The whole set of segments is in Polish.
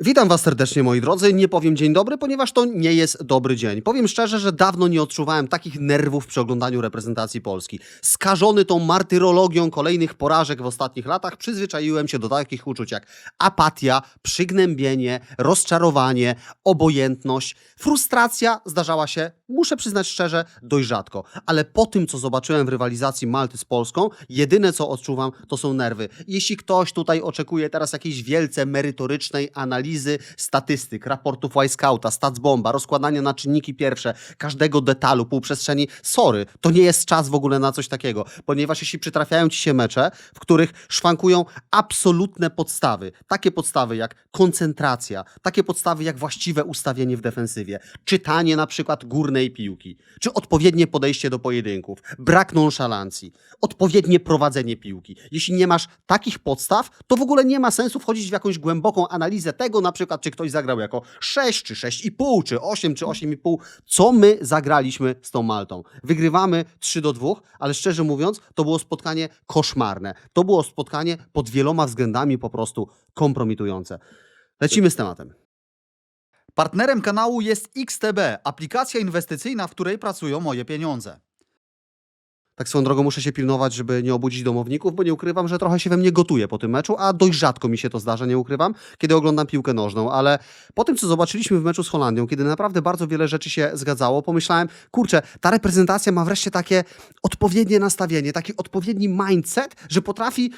Witam Was serdecznie, moi drodzy. Nie powiem dzień dobry, ponieważ to nie jest dobry dzień. Powiem szczerze, że dawno nie odczuwałem takich nerwów przy oglądaniu reprezentacji Polski. Skażony tą martyrologią kolejnych porażek w ostatnich latach, przyzwyczaiłem się do takich uczuć jak apatia, przygnębienie, rozczarowanie, obojętność. Frustracja zdarzała się, muszę przyznać szczerze, dość rzadko. Ale po tym, co zobaczyłem w rywalizacji Malty z Polską, jedyne co odczuwam, to są nerwy. Jeśli ktoś tutaj oczekuje teraz jakiejś wielce merytorycznej analizy statystyk, raportów Wisecoutta, Statsbomba, rozkładania na czynniki pierwsze, każdego detalu, półprzestrzeni, sorry, to nie jest czas w ogóle na coś takiego, ponieważ jeśli przytrafiają ci się mecze, w których szwankują absolutne podstawy, takie podstawy jak koncentracja, takie podstawy jak właściwe ustawienie w defensywie, czytanie na przykład górnej piłki, czy odpowiednie podejście do pojedynków, brak nonszalancji, odpowiednie prowadzenie piłki. Jeśli nie masz takich podstaw, to w ogóle nie ma sensu wchodzić w jakąś głęboką analizę tego, na przykład, czy ktoś zagrał jako 6, czy 6,5, czy 8, czy 8,5. Co my zagraliśmy z tą Maltą? Wygrywamy 3 do 2, ale szczerze mówiąc, to było spotkanie koszmarne. To było spotkanie pod wieloma względami po prostu kompromitujące. Lecimy z tematem. Partnerem kanału jest XTB, aplikacja inwestycyjna, w której pracują moje pieniądze. Tak swoją drogą muszę się pilnować, żeby nie obudzić domowników, bo nie ukrywam, że trochę się we mnie gotuje po tym meczu, a dość rzadko mi się to zdarza, nie ukrywam, kiedy oglądam piłkę nożną, ale po tym, co zobaczyliśmy w meczu z Holandią, kiedy naprawdę bardzo wiele rzeczy się zgadzało, pomyślałem, kurczę, ta reprezentacja ma wreszcie takie odpowiednie nastawienie, taki odpowiedni mindset, że potrafi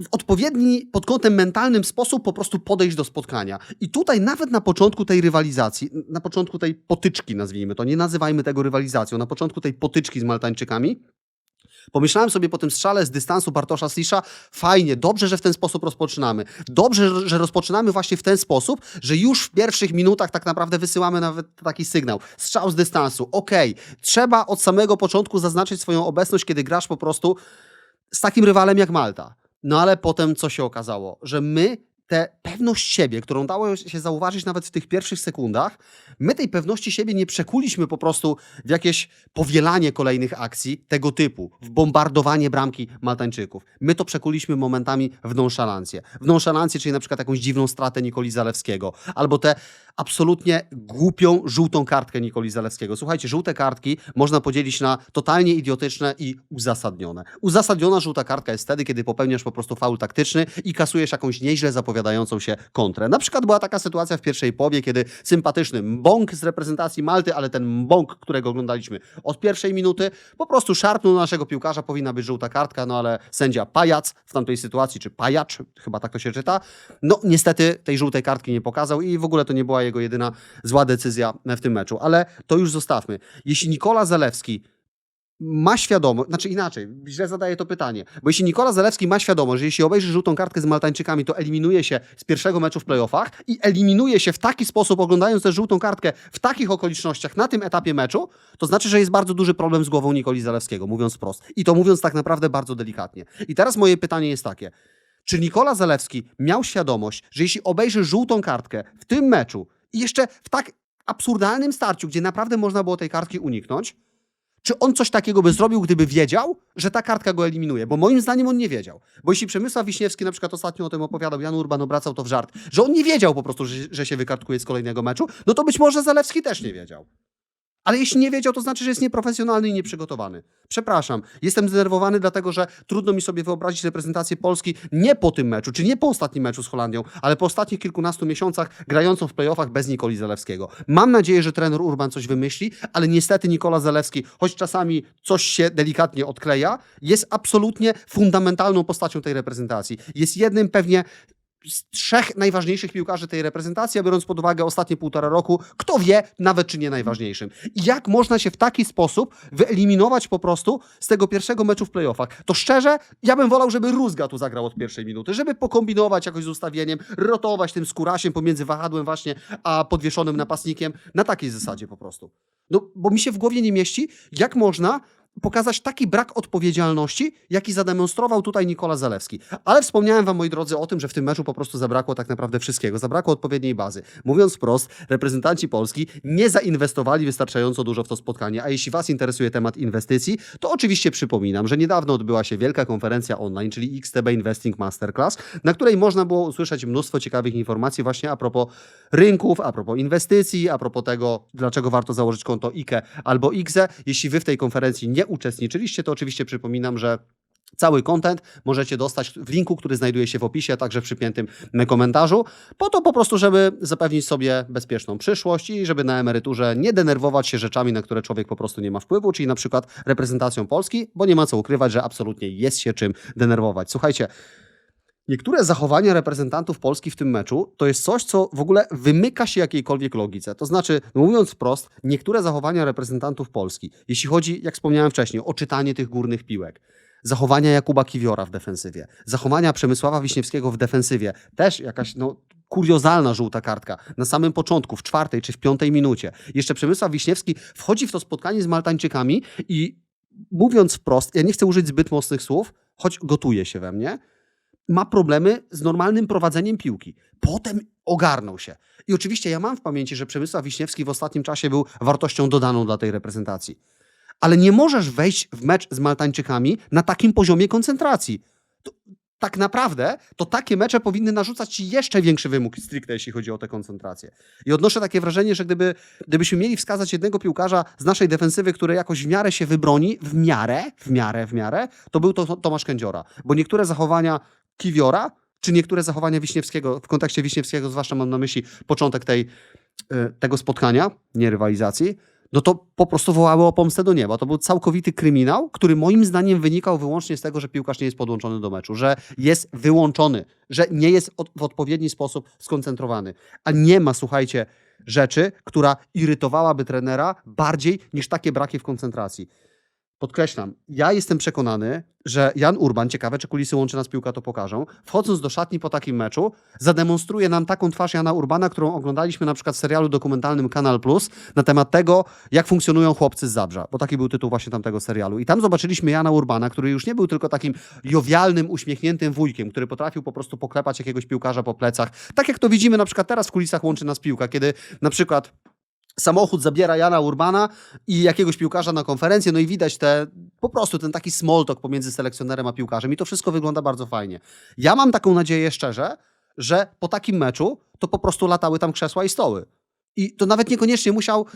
w odpowiedni pod kątem mentalnym sposób po prostu podejść do spotkania. I tutaj nawet na początku tej rywalizacji, na początku tej potyczki nazwijmy to, nie nazywajmy tego rywalizacją, na początku tej potyczki z Maltańczykami, Pomyślałem sobie po tym strzale z dystansu Bartosza Slisza, fajnie, dobrze, że w ten sposób rozpoczynamy. Dobrze, że- rozpoczynamy właśnie w ten sposób, że już w pierwszych minutach tak naprawdę wysyłamy nawet taki sygnał. Strzał z dystansu, okej. Trzeba od samego początku zaznaczyć swoją obecność, kiedy grasz po prostu z takim rywalem jak Malta. No ale potem co się okazało? Że my tę pewność siebie, którą dało się zauważyć nawet w tych pierwszych sekundach, my tej pewności siebie nie przekuliśmy po prostu w jakieś powielanie kolejnych akcji tego typu, w bombardowanie bramki Maltańczyków. My to przekuliśmy momentami w nonszalancję. W nonszalancję, czyli na przykład jakąś dziwną stratę Nikoli Zalewskiego, albo tę absolutnie głupią, żółtą kartkę Nikoli Zalewskiego. Słuchajcie, żółte kartki można podzielić na totalnie idiotyczne i uzasadnione. Uzasadniona żółta kartka jest wtedy, kiedy popełniasz po prostu faul taktyczny i kasujesz jakąś nieźle zapowiadającą się kontrę. Na przykład była taka sytuacja w pierwszej połowie, kiedy sympatyczny mbąk z reprezentacji Malty, ale ten mbąk, którego oglądaliśmy od pierwszej minuty, po prostu szarpnął naszego piłkarza, powinna być żółta kartka, no ale sędzia pajac w tamtej sytuacji, czy pajacz, chyba tak to się czyta, no niestety tej żółtej kartki nie pokazał i w ogóle to nie była jego jedyna zła decyzja w tym meczu. Ale to już zostawmy. Jeśli Nikola Zalewski ma świadomość, znaczy inaczej, źle zadaję to pytanie, bo jeśli Nikola Zalewski ma świadomość, że jeśli obejrzy żółtą kartkę z Maltańczykami, to eliminuje się z pierwszego meczu w playoffach i eliminuje się w taki sposób, oglądając tę żółtą kartkę w takich okolicznościach na tym etapie meczu, to znaczy, że jest bardzo duży problem z głową Nikoli Zalewskiego, mówiąc wprost. I to mówiąc tak naprawdę bardzo delikatnie. I teraz moje pytanie jest takie. Czy Nikola Zalewski miał świadomość, że jeśli obejrzy żółtą kartkę w tym meczu i jeszcze w tak absurdalnym starciu, gdzie naprawdę można było tej kartki uniknąć, czy on coś takiego by zrobił, gdyby wiedział, że ta kartka go eliminuje? Bo moim zdaniem on nie wiedział. Bo jeśli Przemysław Wiśniewski na przykład ostatnio o tym opowiadał, Jan Urban obracał to w żart, że on nie wiedział po prostu, że, że się wykartkuje z kolejnego meczu, no to być może Zalewski też nie wiedział. Ale jeśli nie wiedział, to znaczy, że jest nieprofesjonalny i nieprzygotowany. Przepraszam, jestem zdenerwowany, dlatego że trudno mi sobie wyobrazić reprezentację Polski nie po tym meczu, czy nie po ostatnim meczu z Holandią, ale po ostatnich kilkunastu miesiącach grającą w playoffach bez Nikoli Zalewskiego. Mam nadzieję, że trener Urban coś wymyśli, ale niestety Nikola Zalewski, choć czasami coś się delikatnie odkleja, jest absolutnie fundamentalną postacią tej reprezentacji. Jest jednym pewnie z trzech najważniejszych piłkarzy tej reprezentacji, a biorąc pod uwagę ostatnie półtora roku, kto wie, nawet czy nie najważniejszym. Jak można się w taki sposób wyeliminować po prostu z tego pierwszego meczu w playoffach? To szczerze, ja bym wolał, żeby Rózga tu zagrał od pierwszej minuty, żeby pokombinować jakoś z ustawieniem, rotować tym skórasiem pomiędzy wahadłem właśnie a podwieszonym napastnikiem, na takiej zasadzie po prostu. No, bo mi się w głowie nie mieści, jak można pokazać taki brak odpowiedzialności, jaki zademonstrował tutaj Nikola Zalewski. Ale wspomniałem wam, moi drodzy, o tym, że w tym meczu po prostu zabrakło tak naprawdę wszystkiego. Zabrakło odpowiedniej bazy. Mówiąc wprost, reprezentanci Polski nie zainwestowali wystarczająco dużo w to spotkanie. A jeśli was interesuje temat inwestycji, to oczywiście przypominam, że niedawno odbyła się wielka konferencja online, czyli XTB Investing Masterclass, na której można było usłyszeć mnóstwo ciekawych informacji właśnie a propos rynków, a propos inwestycji, a propos tego, dlaczego warto założyć konto IKE albo IGZE. Jeśli wy w tej konferencji nie uczestniczyliście, to oczywiście przypominam, że Cały content możecie dostać w linku, który znajduje się w opisie, a także w przypiętym komentarzu, po to po prostu, żeby zapewnić sobie bezpieczną przyszłość i żeby na emeryturze nie denerwować się rzeczami, na które człowiek po prostu nie ma wpływu, czyli na przykład reprezentacją Polski, bo nie ma co ukrywać, że absolutnie jest się czym denerwować. Słuchajcie, Niektóre zachowania reprezentantów Polski w tym meczu to jest coś, co w ogóle wymyka się jakiejkolwiek logice. To znaczy, no mówiąc wprost, niektóre zachowania reprezentantów Polski, jeśli chodzi, jak wspomniałem wcześniej, o czytanie tych górnych piłek, zachowania Jakuba Kiwiora w defensywie, zachowania Przemysława Wiśniewskiego w defensywie, też jakaś no, kuriozalna żółta kartka na samym początku, w czwartej czy w piątej minucie. Jeszcze Przemysław Wiśniewski wchodzi w to spotkanie z Maltańczykami i mówiąc wprost, ja nie chcę użyć zbyt mocnych słów, choć gotuje się we mnie, ma problemy z normalnym prowadzeniem piłki. Potem ogarnął się. I oczywiście ja mam w pamięci, że Przemysław Wiśniewski w ostatnim czasie był wartością dodaną dla tej reprezentacji. Ale nie możesz wejść w mecz z Maltańczykami na takim poziomie koncentracji. To, tak naprawdę to takie mecze powinny narzucać ci jeszcze większy wymóg stricte, jeśli chodzi o tę koncentrację. I odnoszę takie wrażenie, że gdyby, gdybyśmy mieli wskazać jednego piłkarza z naszej defensywy, który jakoś w miarę się wybroni, w miarę, w miarę, w miarę, to był to Tomasz Kędziora. Bo niektóre zachowania Kiwiora, czy niektóre zachowania Wiśniewskiego, w kontekście Wiśniewskiego, zwłaszcza mam na myśli początek tej, y, tego spotkania, nie rywalizacji, no to po prostu wołały o pomstę do nieba. To był całkowity kryminał, który moim zdaniem wynikał wyłącznie z tego, że piłkarz nie jest podłączony do meczu, że jest wyłączony, że nie jest w odpowiedni sposób skoncentrowany. A nie ma, słuchajcie, rzeczy, która irytowałaby trenera bardziej niż takie braki w koncentracji. Podkreślam, ja jestem przekonany, że Jan Urban, ciekawe czy kulisy łączy nas piłka to pokażą, wchodząc do szatni po takim meczu, zademonstruje nam taką twarz Jana Urbana, którą oglądaliśmy na przykład w serialu dokumentalnym Kanal Plus na temat tego, jak funkcjonują chłopcy z Zabrza, bo taki był tytuł właśnie tamtego serialu. I tam zobaczyliśmy Jana Urbana, który już nie był tylko takim jowialnym, uśmiechniętym wujkiem, który potrafił po prostu poklepać jakiegoś piłkarza po plecach. Tak jak to widzimy na przykład teraz w kulisach łączy nas piłka, kiedy na przykład samochód zabiera Jana Urbana i jakiegoś piłkarza na konferencję, no i widać te, po prostu ten taki small talk pomiędzy selekcjonerem a piłkarzem i to wszystko wygląda bardzo fajnie. Ja mam taką nadzieję szczerze, że po takim meczu to po prostu latały tam krzesła i stoły. I to nawet niekoniecznie musiał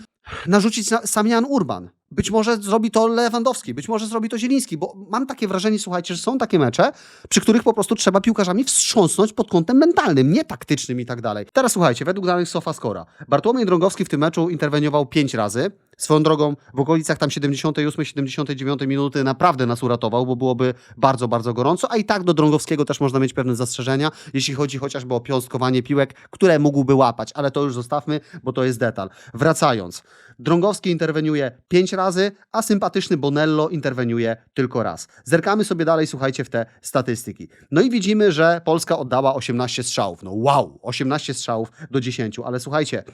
narzucić na- sam Jan Urban. Być może zrobi to Lewandowski, być może zrobi to Zieliński, bo mam takie wrażenie, słuchajcie, że są takie mecze, przy których po prostu trzeba piłkarzami wstrząsnąć pod kątem mentalnym, nie taktycznym i tak dalej. Teraz słuchajcie, według danych SofaScora, Bartłomiej Drągowski w tym meczu interweniował pięć razy. Swoją drogą w okolicach tam 78-79 minuty naprawdę nas uratował, bo byłoby bardzo, bardzo gorąco, a i tak do Drągowskiego też można mieć pewne zastrzeżenia, jeśli chodzi chociażby o piąstkowanie piłek, które mógłby łapać, ale to już zostawmy, bo to jest detal. Wracając, Drągowski interweniuje pięć razy, a sympatyczny Bonello interweniuje tylko raz. Zerkamy sobie dalej, słuchajcie, w te statystyki. No i widzimy, że Polska oddała 18 strzałów. No wow, 18 strzałów do 10, ale słuchajcie,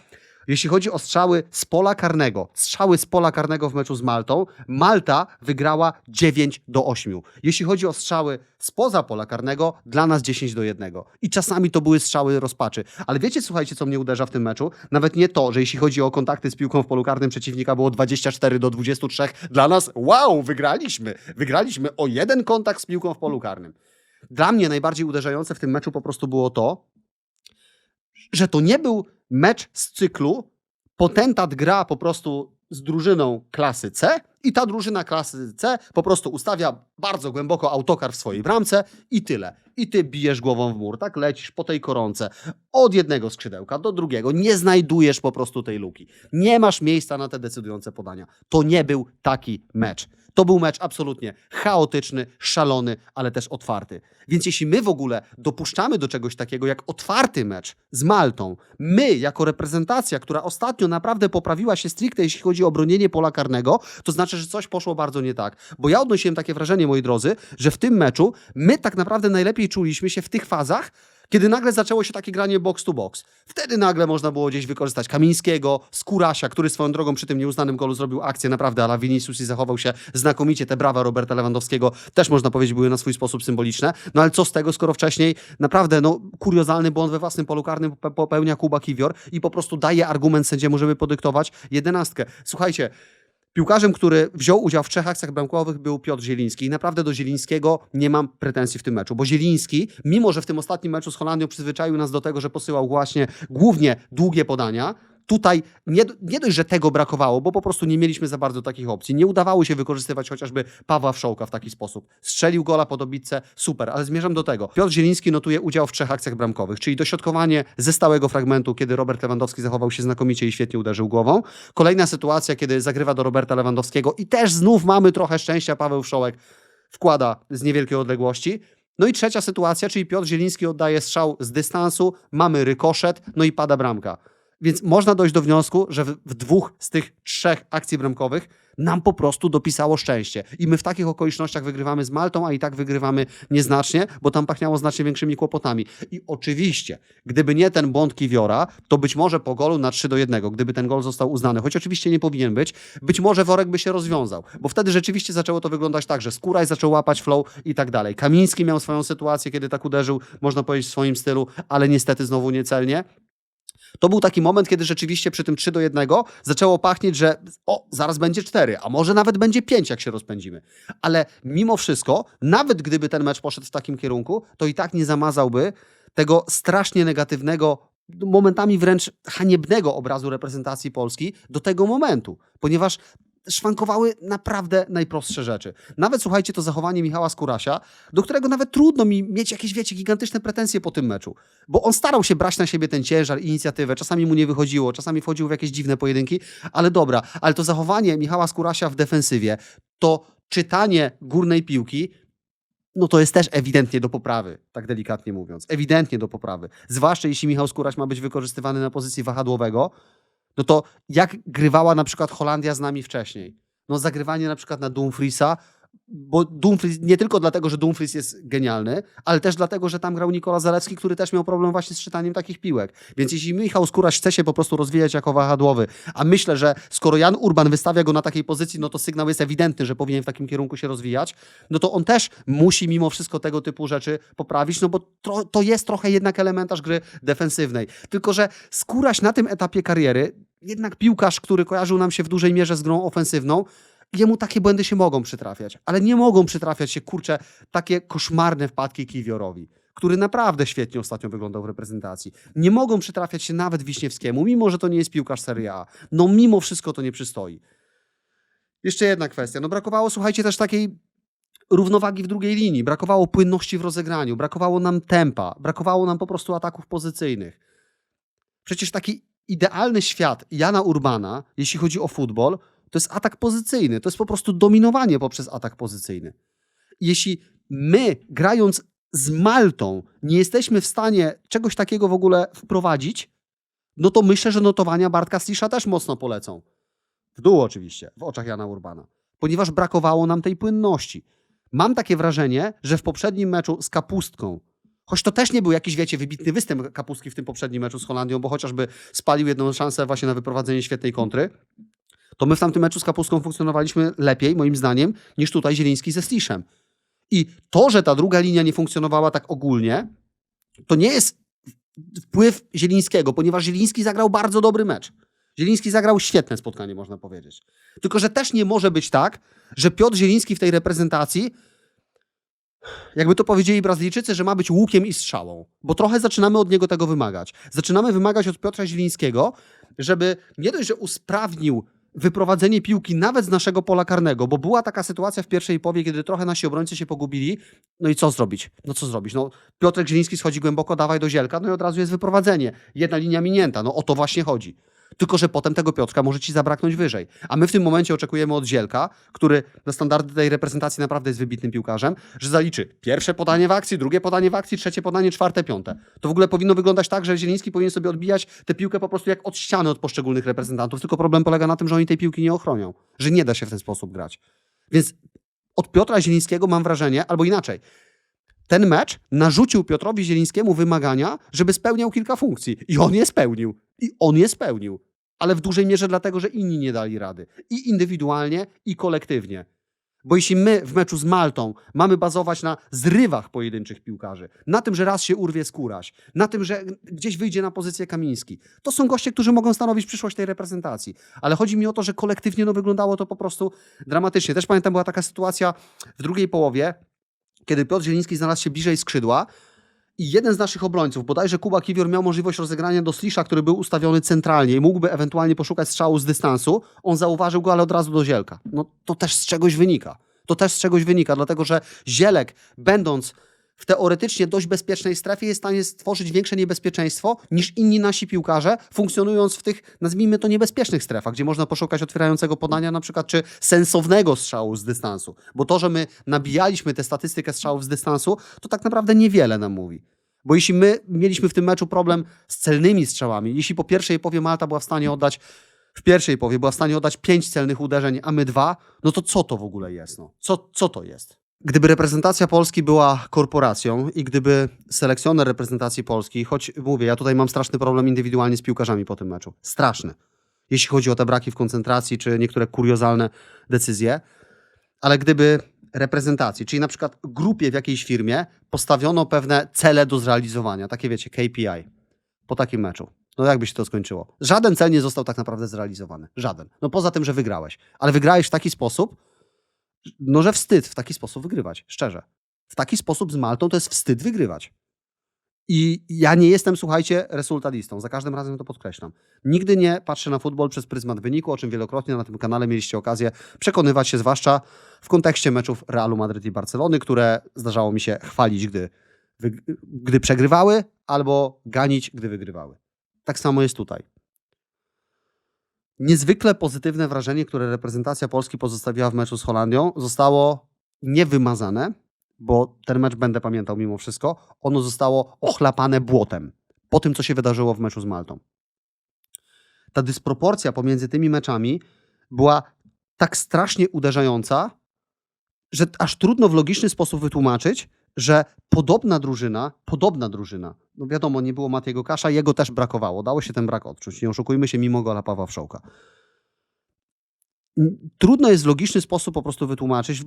jeśli chodzi o strzały z pola karnego, strzały z pola karnego w meczu z Maltą, Malta wygrała 9 do 8. Jeśli chodzi o strzały spoza pola karnego, dla nas 10 do 1. I czasami to były strzały rozpaczy. Ale wiecie, słuchajcie, co mnie uderza w tym meczu? Nawet nie to, że jeśli chodzi o kontakty z piłką w polu karnym przeciwnika było 24 do 23. Dla nas, wow, wygraliśmy. Wygraliśmy o jeden kontakt z piłką w polu karnym. Dla mnie najbardziej uderzające w tym meczu po prostu było to, że to nie był mecz z cyklu potentat gra po prostu z drużyną klasy C i ta drużyna klasy C po prostu ustawia bardzo głęboko autokar w swojej bramce i tyle. I ty bijesz głową w mur, tak lecisz po tej koronce od jednego skrzydełka do drugiego, nie znajdujesz po prostu tej luki. Nie masz miejsca na te decydujące podania. To nie był taki mecz. To był mecz absolutnie chaotyczny, szalony, ale też otwarty. Więc jeśli my w ogóle dopuszczamy do czegoś takiego jak otwarty mecz z Maltą, my jako reprezentacja, która ostatnio naprawdę poprawiła się stricte, jeśli chodzi o bronienie pola karnego, to znaczy, że coś poszło bardzo nie tak. Bo ja odnosiłem takie wrażenie, moi drodzy, że w tym meczu my tak naprawdę najlepiej czuliśmy się w tych fazach, Kiedy nagle zaczęło się takie granie box to box. Wtedy nagle można było gdzieś wykorzystać Kamińskiego, Skurasia, który swoją drogą przy tym nieuznanym golu zrobił akcję naprawdę, ale Vinicius i zachował się znakomicie. Te brawa Roberta Lewandowskiego też można powiedzieć były na swój sposób symboliczne. No ale co z tego, skoro wcześniej naprawdę no, kuriozalny błąd we własnym polu karnym pope- popełnia Kuba Kiwior i po prostu daje argument sędziemu, żeby podyktować jedenastkę. Słuchajcie, Piłkarzem, który wziął udział w trzech akcjach bramkowych był Piotr Zieliński. I naprawdę do Zielińskiego nie mam pretensji w tym meczu, bo Zieliński, mimo że w tym ostatnim meczu z Holandią przyzwyczaił nas do tego, że posyłał właśnie głównie długie podania, tutaj nie, nie dość, że tego brakowało, bo po prostu nie mieliśmy za bardzo takich opcji. Nie udawało się wykorzystywać chociażby Pawła Wszołka w taki sposób. Strzelił gola po dobitce, super, ale zmierzam do tego. Piotr Zieliński notuje udział w trzech akcjach bramkowych, czyli dośrodkowanie ze stałego fragmentu, kiedy Robert Lewandowski zachował się znakomicie i świetnie uderzył głową. Kolejna sytuacja, kiedy zagrywa do Roberta Lewandowskiego i też znów mamy trochę szczęścia, Paweł Wszołek wkłada z niewielkiej odległości. No i trzecia sytuacja, czyli Piotr Zieliński oddaje strzał z dystansu, mamy rykoszet, no i pada bramka. Więc można dojść do wniosku, że w, w dwóch z tych trzech akcji bramkowych nam po prostu dopisało szczęście. I my w takich okolicznościach wygrywamy z Maltą, a i tak wygrywamy nieznacznie, bo tam pachniało znacznie większymi kłopotami. I oczywiście, gdyby nie ten błąd Kiwiora, to być może po golu na 3 do 1, gdyby ten gol został uznany, choć oczywiście nie powinien być, być może worek by się rozwiązał, bo wtedy rzeczywiście zaczęło to wyglądać tak, że Skóraj zaczął łapać flow i tak dalej. Kamiński miał swoją sytuację, kiedy tak uderzył, można powiedzieć w swoim stylu, ale niestety znowu niecelnie. To był taki moment, kiedy rzeczywiście przy tym 3 do 1 zaczęło pachnieć, że o, zaraz będzie 4, a może nawet będzie 5, jak się rozpędzimy. Ale mimo wszystko, nawet gdyby ten mecz poszedł w takim kierunku, to i tak nie zamazałby tego strasznie negatywnego, momentami wręcz haniebnego obrazu reprezentacji Polski do tego momentu, ponieważ szwankowały naprawdę najprostsze rzeczy. Nawet słuchajcie, to zachowanie Michała Skurasia, do którego nawet trudno mi mieć jakieś, wiecie, gigantyczne pretensje po tym meczu. Bo on starał się brać na siebie ten ciężar, inicjatywę, czasami mu nie wychodziło, czasami wchodził w jakieś dziwne pojedynki, ale dobra, ale to zachowanie Michała Skurasia w defensywie, to czytanie górnej piłki, no to jest też ewidentnie do poprawy, tak delikatnie mówiąc. Ewidentnie do poprawy. Zwłaszcza jeśli Michał Skóraś ma być wykorzystywany na pozycji wahadłowego, no to jak grywała na przykład Holandia z nami wcześniej? No zagrywanie na przykład na Dumfriesa, bo Dumfries, nie tylko dlatego, że Dumfries jest genialny, ale też dlatego, że tam grał Nikola Zalewski, który też miał problem właśnie z czytaniem takich piłek. Więc jeśli Michał Skóraś chce się po prostu rozwijać jako wahadłowy, a myślę, że skoro Jan Urban wystawia go na takiej pozycji, no to sygnał jest ewidentny, że powinien w takim kierunku się rozwijać, no to on też musi mimo wszystko tego typu rzeczy poprawić, no bo to jest trochę jednak elementarz gry defensywnej. Tylko, że Skóraś na tym etapie kariery, jednak piłkarz, który kojarzył nam się w dużej mierze z grą ofensywną, jemu takie błędy się mogą przytrafiać, ale nie mogą przytrafiać się, kurczę, takie koszmarne wpadki Kiwiorowi, który naprawdę świetnie ostatnio wyglądał w reprezentacji. Nie mogą przytrafiać się nawet Wiśniewskiemu, mimo że to nie jest piłkarz Serie A. No mimo wszystko to nie przystoi. Jeszcze jedna kwestia. No brakowało, słuchajcie, też takiej równowagi w drugiej linii, brakowało płynności w rozegraniu, brakowało nam tempa, brakowało nam po prostu ataków pozycyjnych. Przecież taki idealny świat Jana Urbana, jeśli chodzi o futbol, to jest atak pozycyjny. To jest po prostu dominowanie poprzez atak pozycyjny. Jeśli my, grając z Maltą, nie jesteśmy w stanie czegoś takiego w ogóle wprowadzić, no to myślę, że notowania Bartka Slisza też mocno polecą. W dół oczywiście, w oczach Jana Urbana. Ponieważ brakowało nam tej płynności. Mam takie wrażenie, że w poprzednim meczu z Kapustką, choć to też nie był jakiś, wiecie, wybitny występ Kapustki w tym poprzednim meczu z Holandią, bo chociażby spalił jedną szansę właśnie na wyprowadzenie świetnej kontry, to my w tamtym meczu z Kapustką funkcjonowaliśmy lepiej, moim zdaniem, niż tutaj Zieliński ze Sliszem. I to, że ta druga linia nie funkcjonowała tak ogólnie, to nie jest wpływ Zielińskiego, ponieważ Zieliński zagrał bardzo dobry mecz. Zieliński zagrał świetne spotkanie, można powiedzieć. Tylko, że też nie może być tak, że Piotr Zieliński w tej reprezentacji, jakby to powiedzieli Brazylijczycy, że ma być łukiem i strzałą. Bo trochę zaczynamy od niego tego wymagać. Zaczynamy wymagać od Piotra Zielińskiego, żeby nie dość, że usprawnił wyprowadzenie piłki nawet z naszego pola karnego, bo była taka sytuacja w pierwszej połowie, kiedy trochę nasi obrońcy się pogubili. No i co zrobić? No co zrobić? No Piotrek Zieliński schodzi głęboko, dawaj do Zielka, no i od razu jest wyprowadzenie. Jedna linia minięta, no o to właśnie chodzi. Tylko, że potem tego Piotrka może ci zabraknąć wyżej. A my w tym momencie oczekujemy od Zielka, który na standardy tej reprezentacji naprawdę jest wybitnym piłkarzem, że zaliczy pierwsze podanie w akcji, drugie podanie w akcji, trzecie podanie, czwarte, piąte. To w ogóle powinno wyglądać tak, że Zieliński powinien sobie odbijać tę piłkę po prostu jak od ściany od poszczególnych reprezentantów. Tylko problem polega na tym, że oni tej piłki nie ochronią, że nie da się w ten sposób grać. Więc od Piotra Zielińskiego mam wrażenie, albo inaczej, ten mecz narzucił Piotrowi Zielińskiemu wymagania, żeby spełniał kilka funkcji. I on je spełnił. I on je spełnił. Ale w dużej mierze dlatego, że inni nie dali rady. I indywidualnie, i kolektywnie. Bo jeśli my w meczu z Maltą mamy bazować na zrywach pojedynczych piłkarzy, na tym, że raz się urwie skóraś, na tym, że gdzieś wyjdzie na pozycję Kamiński, to są goście, którzy mogą stanowić przyszłość tej reprezentacji. Ale chodzi mi o to, że kolektywnie no, wyglądało to po prostu dramatycznie. Też pamiętam, była taka sytuacja w drugiej połowie, kiedy Piotr Zieliński znalazł się bliżej skrzydła i jeden z naszych obrońców, bodajże Kuba Kiwior, miał możliwość rozegrania do Slisza, który był ustawiony centralnie i mógłby ewentualnie poszukać strzału z dystansu. On zauważył go, ale od razu do Zielka. No to też z czegoś wynika. To też z czegoś wynika, dlatego że Zielek, będąc w teoretycznie dość bezpiecznej strefie, jest w stanie stworzyć większe niebezpieczeństwo niż inni nasi piłkarze, funkcjonując w tych, nazwijmy to, niebezpiecznych strefach, gdzie można poszukać otwierającego podania na przykład, czy sensownego strzału z dystansu. Bo to, że my nabijaliśmy tę statystykę strzałów z dystansu, to tak naprawdę niewiele nam mówi. Bo jeśli my mieliśmy w tym meczu problem z celnymi strzałami, jeśli po pierwszej połowie Malta była w stanie oddać, w pierwszej połowie była w stanie oddać pięć celnych uderzeń, a my dwa, no to co to w ogóle jest? No? Co, co to jest? Gdyby reprezentacja Polski była korporacją i gdyby selekcjoner reprezentacji Polski, choć mówię, ja tutaj mam straszny problem indywidualnie z piłkarzami po tym meczu. Straszny. Jeśli chodzi o te braki w koncentracji, czy niektóre kuriozalne decyzje, ale gdyby reprezentacji, czyli na przykład grupie w jakiejś firmie postawiono pewne cele do zrealizowania, takie wiecie, KPI, po takim meczu. No jakby się to skończyło? Żaden cel nie został tak naprawdę zrealizowany. Żaden. No poza tym, że wygrałeś. Ale wygrałeś w taki sposób, no że wstyd w taki sposób wygrywać, szczerze. W taki sposób z Maltą to jest wstyd wygrywać. I ja nie jestem, słuchajcie, resultatistą. Za każdym razem to podkreślam. Nigdy nie patrzę na futbol przez pryzmat wyniku, o czym wielokrotnie na tym kanale mieliście okazję przekonywać się, zwłaszcza w kontekście meczów Realu Madryt i Barcelony, które zdarzało mi się chwalić, gdy, gdy przegrywały, albo ganić, gdy wygrywały. Tak samo jest tutaj. Niezwykle pozytywne wrażenie, które reprezentacja Polski pozostawiła w meczu z Holandią, zostało niewymazane, bo ten mecz będę pamiętał mimo wszystko. Ono zostało ochlapane błotem po tym, co się wydarzyło w meczu z Maltą. Ta dysproporcja pomiędzy tymi meczami była tak strasznie uderzająca, że aż trudno w logiczny sposób wytłumaczyć, że podobna drużyna, podobna drużyna, no wiadomo, nie było Matiego Kasza, jego też brakowało, dało się ten brak odczuć, nie oszukujmy się, mimo gola Pawła Wszołka. Trudno jest w logiczny sposób po prostu wytłumaczyć,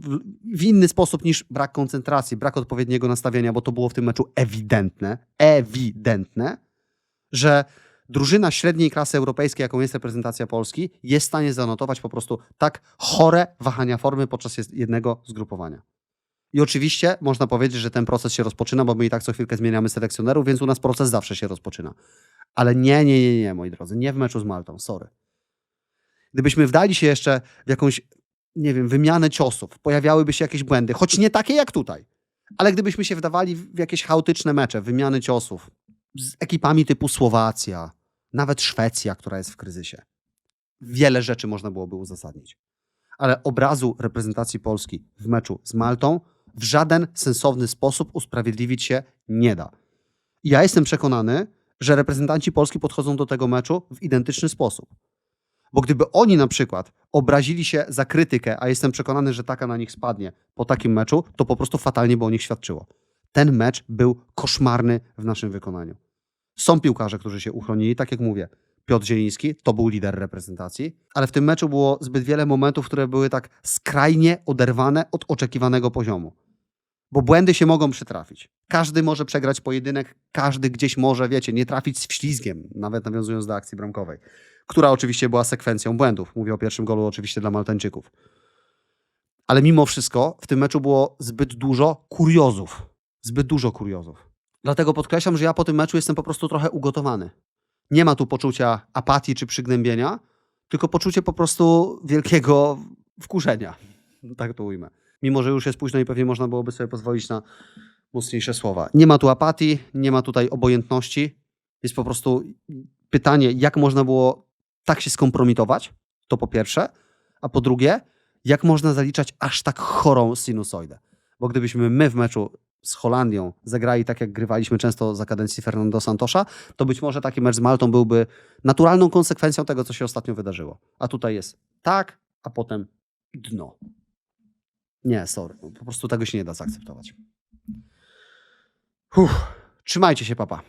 w, inny sposób niż brak koncentracji, brak odpowiedniego nastawienia, bo to było w tym meczu ewidentne, ewidentne, że drużyna średniej klasy europejskiej, jaką jest reprezentacja Polski, jest w stanie zanotować po prostu tak chore wahania formy podczas jednego zgrupowania. I oczywiście można powiedzieć, że ten proces się rozpoczyna, bo my i tak co chwilkę zmieniamy selekcjonerów, więc u nas proces zawsze się rozpoczyna. Ale nie, nie, nie, nie, moi drodzy, nie w meczu z Maltą, sorry. Gdybyśmy wdali się jeszcze w jakąś, nie wiem, wymianę ciosów, pojawiałyby się jakieś błędy, choć nie takie jak tutaj, ale gdybyśmy się wdawali w jakieś chaotyczne mecze, wymiany ciosów z ekipami typu Słowacja, nawet Szwecja, która jest w kryzysie, wiele rzeczy można byłoby uzasadnić. Ale obrazu reprezentacji Polski w meczu z Maltą w żaden sensowny sposób usprawiedliwić się nie da. Ja jestem przekonany, że reprezentanci Polski podchodzą do tego meczu w identyczny sposób. Bo gdyby oni na przykład obrazili się za krytykę, a jestem przekonany, że taka na nich spadnie po takim meczu, to po prostu fatalnie by o nich świadczyło. Ten mecz był koszmarny w naszym wykonaniu. Są piłkarze, którzy się uchronili, tak jak mówię. Piotr Zieliński to był lider reprezentacji, ale w tym meczu było zbyt wiele momentów, które były tak skrajnie oderwane od oczekiwanego poziomu. Bo błędy się mogą przytrafić. Każdy może przegrać pojedynek, każdy gdzieś może, wiecie, nie trafić z wślizgiem, nawet nawiązując do akcji bramkowej, która oczywiście była sekwencją błędów. Mówię o pierwszym golu oczywiście dla Maltańczyków. Ale mimo wszystko w tym meczu było zbyt dużo kuriozów. Zbyt dużo kuriozów. Dlatego podkreślam, że ja po tym meczu jestem po prostu trochę ugotowany. Nie ma tu poczucia apatii czy przygnębienia, tylko poczucie po prostu wielkiego wkurzenia. Tak to ujmę. Mimo, że już jest późno i pewnie można byłoby sobie pozwolić na mocniejsze słowa. Nie ma tu apatii, nie ma tutaj obojętności. Jest po prostu pytanie, jak można było tak się skompromitować, to po pierwsze, a po drugie, jak można zaliczać aż tak chorą sinusoidę. Bo gdybyśmy my w meczu z Holandią zagrali tak, jak grywaliśmy często za kadencji Fernando Santosza, to być może taki mecz z Maltą byłby naturalną konsekwencją tego, co się ostatnio wydarzyło. A tutaj jest tak, a potem dno. Nie, sorry. Po prostu tego się nie da zaakceptować. Uff. Trzymajcie się, papa.